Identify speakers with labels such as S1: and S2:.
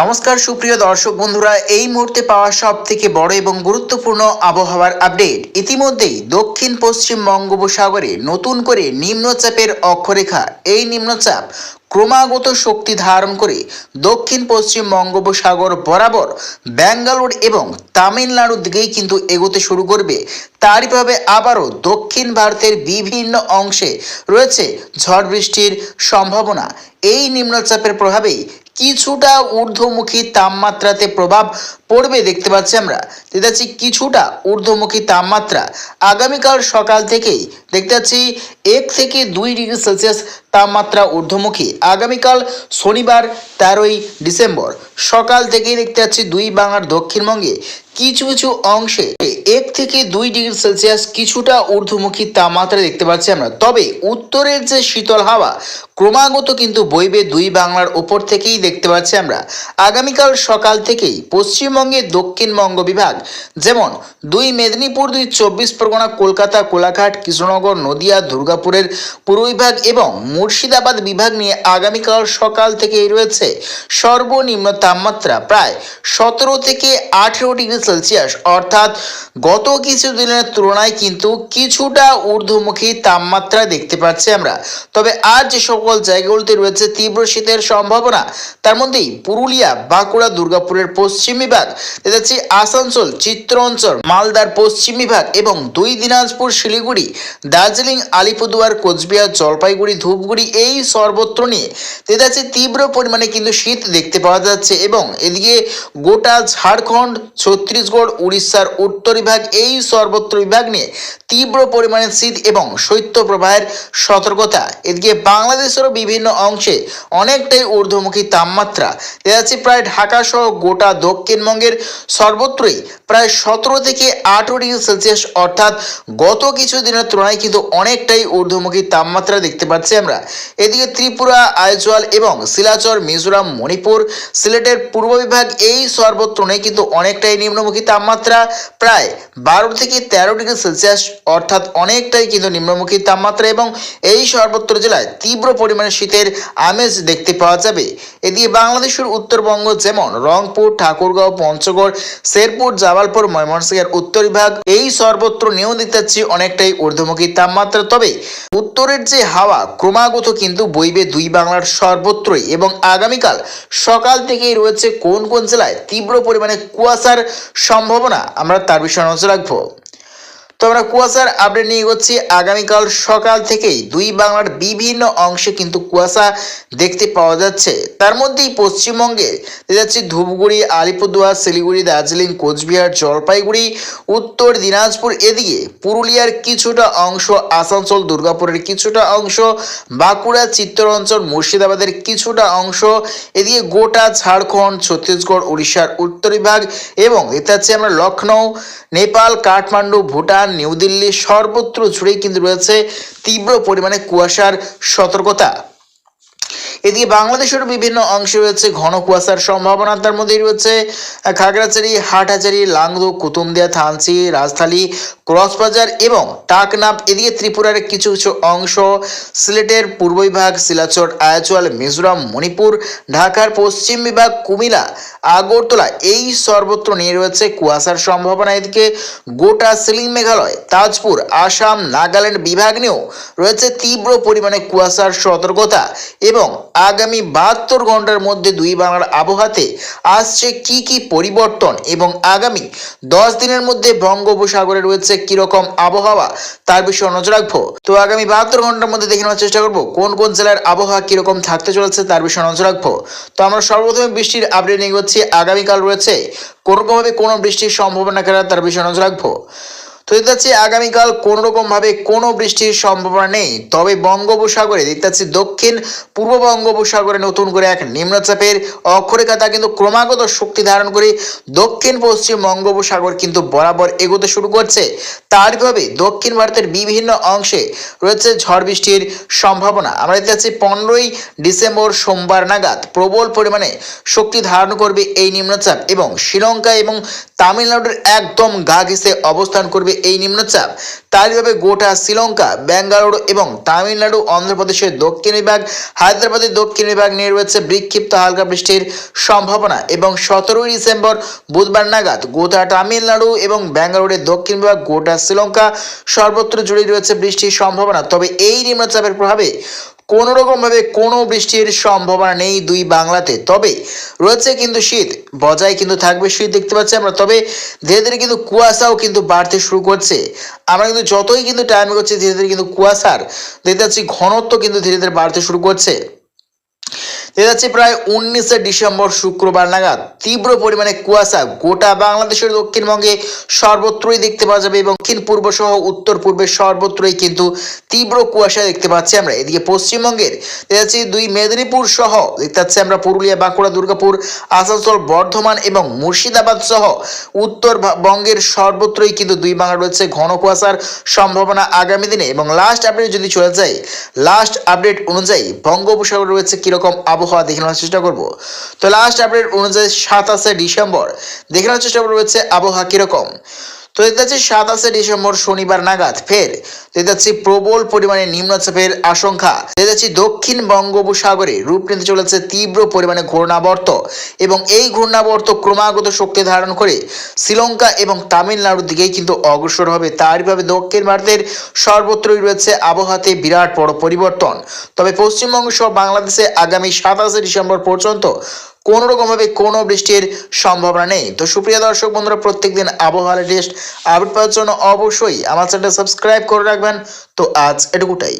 S1: নমস্কার, সুপ্রিয় দর্শক বন্ধুরা, এই মুহূর্তে পাওয়া সব থেকে বড় এবং গুরুত্বপূর্ণ আবহাওয়ার আপডেট। ইতিমধ্যেই দক্ষিণ পশ্চিম বঙ্গোপসাগরে নতুন করে নিম্নচাপের অক্ষরেখা। এই নিম্নচাপ ক্রমাগত শক্তি ধারণ করে দক্ষিণ পশ্চিম বঙ্গোপসাগর বরাবর ব্যাঙ্গালোর এবং তামিলনাড়ুর দিকেই কিন্তু এগোতে শুরু করবে। তারই ভাবে আবারও দক্ষিণ ভারতের বিভিন্ন অংশে রয়েছে ঝড় বৃষ্টির সম্ভাবনা। এই নিম্নচাপের প্রভাবেই কিছুটা ঊর্ধ্বমুখী তাপমাত্রাতে প্রভাব পড়বে দেখতে পাচ্ছি আমরা। দেখতে পাচ্ছি কিছুটা ঊর্ধ্বমুখী তাপমাত্রা আগামীকাল সকাল থেকেই। দেখতে পাচ্ছি এক থেকে দুই ডিগ্রি সেলসিয়াস তাপমাত্রা ঊর্ধ্বমুখী। আগামীকাল শনিবার তেরোই ডিসেম্বর। সকাল থেকেই দেখতে পাচ্ছি দুই বাংলার দক্ষিণবঙ্গে কিছু কিছু অংশে এক থেকে দুই ডিগ্রি সেলসিয়াস কিছুটা ঊর্ধ্বমুখী তাপমাত্রা দেখতে পাচ্ছি আমরা। তবে উত্তরের যে শীতল হাওয়া, ক্রমাগত কিন্তু বইবে দুই বাংলার ওপর থেকেই দেখতে পাচ্ছি আমরা। আগামীকাল সকাল থেকেই পশ্চিমবঙ্গের দক্ষিণবঙ্গ বিভাগ, যেমন দুই মেদিনীপুর, দুই চব্বিশ পরগনা, কলকাতা, কোলাঘাট, কৃষ্ণনগর, নদিয়া, দুর্গাপুরের পূর্ব বিভাগ এবং মুর্শিদাবাদ বিভাগ নিয়ে আগামীকাল সকাল থেকেই রয়েছে সর্বনিম্ন তাপমাত্রা প্রায় সতেরো থেকে আঠেরো ডিগ্রি সেলসিয়াস। অর্থাৎ গত কিছু দিনের তুলনায় কিন্তু কিছুটা ঊর্ধ্বমুখী তাপমাত্রা দেখতে পাচ্ছি আমরা। তবে আজ যে সকল জায়গাগুলোতে রয়েছে তীব্র শীতের সম্ভাবনা, তার মধ্যেই পুরুলিয়া, বাঁকুড়া, দুর্গাপুরের পশ্চিম বিভাগ যাচ্ছে আসানসোল চিত্র অঞ্চল মালদার পশ্চিম বিভাগ এবং দুই দিনাজপুর, শিলিগুড়ি, দার্জিলিং, আলিপুরদুয়ার, কোচবিহার, জলপাইগুড়ি, ধূপগুড়ি এই সর্বত্র নিয়ে যাচ্ছে তীব্র পরিমাণে কিন্তু শীত দেখতে পাওয়া যাচ্ছে এবং এদিকে গোটা ঝাড়খণ্ড, ছত্তিশগড়, উড়িষ্যার উত্তর বিভাগ এই সর্বত্র বিভাগ নিয়ে তীব্র পরিমাণে শীত এবং শৈত্যপ্রবাহের সতর্কতা। এদিকে বাংলাদেশেরও বিভিন্ন অংশে অনেকটাই ঊর্ধ্বমুখী তাপমাত্রা। দেখা যাচ্ছে প্রায় ঢাকা সহ গোটা দক্ষিণবঙ্গের সর্বত্রই প্রায় সতেরো থেকে আঠেরো ডিগ্রি সেলসিয়াস, অর্থাৎ গত কিছু দিনের তুলনায় কিন্তু অনেকটাই ঊর্ধ্বমুখী তাপমাত্রা দেখতে পাচ্ছি আমরা। এদিকে ত্রিপুরা, আইজওয়াল এবং শিলাচর মিজোরাম, মণিপুর, সিলেটের পূর্ব বিভাগ এই সর্বত্র নেই কিন্তু অনেকটাই নিম্নমুখী তাপমাত্রা। প্রায় বারো থেকে তেরো ডিগ্রি সেলসিয়াস, অর্থাৎ অনেকটাই কিন্তু নিম্নমুখী তাপমাত্রা এবং এই সর্বত্র জেলায় তীব্র পরিমাণে শীতের আমেজ দেখতে পাওয়া যাবে। এদিকে বাংলাদেশের উত্তরবঙ্গ যেমন রংপুর, ঠাকুরগাঁও, পঞ্চগড়, শেরপুর, জামালপুর, ময়মনসিংহের উত্তর বিভাগ এই সর্বত্র নিয়েও দেখতে পাচ্ছি অনেকটাই ঊর্ধ্বমুখী তাপমাত্রা। তবে উত্তরের যে হাওয়া ক্রমাগত কিন্তু বইবে দুই বাংলার সর্বত্রই এবং আগামীকাল সকাল থেকেই রয়েছে কোন কোন জেলায় তীব্র পরিমাণে কুয়াশার সম্ভাবনা, আমরা তার বিষয়ে নজর রাখব। তো আমরা কুয়াশার আপডেট নিয়ে এগোচ্ছি। আগামীকাল সকাল থেকেই দুই বাংলার বিভিন্ন অংশে কিন্তু কুয়াশা দেখতে পাওয়া যাচ্ছে। তার মধ্যেই পশ্চিমবঙ্গে যাচ্ছে ধূপগুড়ি, আলিপুরদুয়ার, শিলিগুড়ি, দার্জিলিং, কোচবিহার, জলপাইগুড়ি, উত্তর দিনাজপুর এদিকে পুরুলিয়ার কিছুটা অংশ, আসানসোল, দুর্গাপুরের কিছুটা অংশ, বাঁকুড়া চিত্তরঞ্চল মুর্শিদাবাদের কিছুটা অংশ, এদিকে গোটা ঝাড়খণ্ড, ছত্তিশগড়, উড়িষ্যার উত্তর বিভাগ এবং এতে আছে আমরা লখনৌ নেপাল, কাঠমান্ডু, ভুটান নিউ দিল্লি সর্বত্র জুড়েই কিন্তু রয়েছে তীব্র পরিমাণে কুয়াশার সতর্কতা। এদিকে বাংলাদেশের বিভিন্ন অংশে রয়েছে ঘন কুয়াশার সম্ভাবনা। তার মধ্যে রয়েছে খাগড়াছড়ি, হাটহাজারি লাংদু কুতুমদিয়া থানচি, রাজধানী ক্রসবাজার এবং টাকনাপ। এদিকে ত্রিপুরার কিছু কিছু অংশ, সিলেটের পূর্ব বিভাগ, শিলাচর আয়াচল মিজোরাম, মণিপুর, ঢাকার পশ্চিম বিভাগ কুমিলা আগরতলা, এই সর্বত্র নিয়ে রয়েছে কুয়াশার সম্ভাবনা। এদিকে গোটা সিলিং মেঘালয়, তাজপুর, আসাম, নাগাল্যান্ড বিভাগ নিয়েও রয়েছে তীব্র পরিমাণে কুয়াশার সতর্কতা এবং আগামী বাহাত্তর ঘণ্টার মধ্যে দুই বাংলার আবহাওয়াতে আসছে কি কি পরিবর্তন এবং আগামী দশ দিনের মধ্যে বঙ্গোপসাগরে রয়েছে কীরকম আবহাওয়া, তার বিষয়ে নজর রাখব। তো আগামী বাহাত্তর ঘণ্টার মধ্যে দেখে নেওয়ার চেষ্টা করব, কোন কোন জেলার আবহাওয়া কীরকম থাকতে চলেছে তার বিষয়ে নজর রাখব। তো আমরা সর্বপ্রথমে বৃষ্টির আপডেট নিয়ে হচ্ছে আগামীকাল রয়েছে কোনোরকমভাবে কোনো বৃষ্টির সম্ভাবনা কেনা তার বিষয়ে নজর রাখব। তো দেখতে পাচ্ছি আগামীকাল কোনো রকম ভাবে কোনো বৃষ্টির সম্ভাবনা নেই। তবে বঙ্গোপসাগরে দেখতে পাচ্ছি দক্ষিণ পূর্ব বঙ্গোপসাগরে নতুন করে এক নিম্নচাপের অক্ষরেখা তা কিন্তু ক্রমাগত শক্তি ধারণ করে দক্ষিণ পশ্চিম বঙ্গোপসাগর কিন্তু বরাবর এগোতে শুরু করছে। তার ভাবে দক্ষিণ ভারতের বিভিন্ন অংশে রয়েছে ঝড় বৃষ্টির সম্ভাবনা। আমরা দেখতে পাচ্ছি পনেরোই ডিসেম্বর সোমবার নাগাদ প্রবল পরিমাণে শক্তি ধারণ করবে এই নিম্নচাপ এবং শ্রীলঙ্কা এবং তামিলনাড়ুর একদম গা ঘেঁষে অবস্থান করবে এই নিম্নচাপ। তারইভাবে গোটা শ্রীলঙ্কা, ব্যাঙ্গালোর এবং তামিলনাড়ু, অন্ধ্রপ্রদেশের দক্ষিণ বিভাগ, হায়দ্রাবাদের দক্ষিণ বিভাগ নিয়ে রয়েছে বিক্ষিপ্ত হালকা বৃষ্টির সম্ভাবনা এবং সতেরোই ডিসেম্বর বুধবার নাগাদ গোটা তামিলনাড়ু এবং ব্যাঙ্গালোরের দক্ষিণ বিভাগ, গোটা শ্রীলঙ্কা সর্বত্র জুড়ে রয়েছে বৃষ্টির সম্ভাবনা। তবে এই নিম্নচাপের প্রভাবে কোনো রকমভাবে কোনো বৃষ্টির সম্ভাবনা নেই দুই বাংলাতে। তবে রয়েছে কিন্তু শীত, বজায় কিন্তু থাকবে শীত দেখতে পাচ্ছি আমরা। তবে ধীরে ধীরে কিন্তু কুয়াশাও কিন্তু বাড়তে শুরু করছে। আমরা কিন্তু যতই কিন্তু টাইম করছি ধীরে ধীরে কিন্তু কুয়াশার দেখতে পাচ্ছি ঘনত্ব কিন্তু ধীরে ধীরে বাড়তে শুরু করছে। যাচ্ছে প্রায় উনিশে ডিসেম্বর শুক্রবার নাগাদ। তীব্র পরিমাণে কুয়াশা গোটা বাংলাদেশের দক্ষিণবঙ্গে সর্বত্রই দেখতে পাওয়া যাবে এবং দক্ষিণ পূর্ব সহ উত্তর পূর্বের সর্বত্রই কিন্তু তীব্র কুয়াশা দেখতে পাচ্ছি আমরা। এদিকে পশ্চিমবঙ্গের যাচ্ছে দুই মেদিনীপুর সহ দেখতে পাচ্ছি আমরা পুরুলিয়া, বাঁকুড়া, দুর্গাপুর, আসানসোল, বর্ধমান এবং মুর্শিদাবাদ সহ উত্তরবঙ্গের সর্বত্রই কিন্তু দুই বাংলা রয়েছে ঘন কুয়াশার সম্ভাবনা আগামী দিনে। এবং লাস্ট আপডেট যদি চলে যায় লাস্ট আপডেট অনুযায়ী বঙ্গোপসাগর রয়েছে কীরকম আবহাওয়া দেখে নেওয়ার চেষ্টা করব। তো লাস্ট আপডেট অনুযায়ী সাতাশে ডিসেম্বর দেখানোর চেষ্টা করব হচ্ছে আবহাওয়া কীরকম। তো দেখতে যাচ্ছি সাতাশে ডিসেম্বর, শনিবার নাগাদ, ফের। দেখতে যাচ্ছি প্রবল পরিমাণে নিম্নচাপের আশঙ্কা। দেখতে যাচ্ছি দক্ষিণ বঙ্গোপসাগরে রূপ নিতে চলেছে তীব্র পরিমাণে ঘূর্ণাবর্ত এবং এই ঘূর্ণাবর্ত ক্রমাগত শক্তি ধারণ করে শ্রীলঙ্কা এবং তামিলনাড়ুর দিকেই কিন্তু অগ্রসর হবে। তারইভাবে দক্ষিণ ভারতের সর্বত্রই রয়েছে আবহাওয়াতে বিরাট বড় পরিবর্তন। তবে পশ্চিমবঙ্গ সহ বাংলাদেশে আগামী সাতাশে ডিসেম্বর পর্যন্ত কোনো রকমভাবে কোনো বৃষ্টির সম্ভাবনা নেই। তো সুপ্রিয় দর্শক বন্ধুরা, প্রত্যেকদিন আবহাওয়া লেটেস্ট আপডেট পাওয়ার জন্য অবশ্যই আমার চ্যানেলটা সাবস্ক্রাইব করে রাখবেন। তো আজ এটুকুটাই।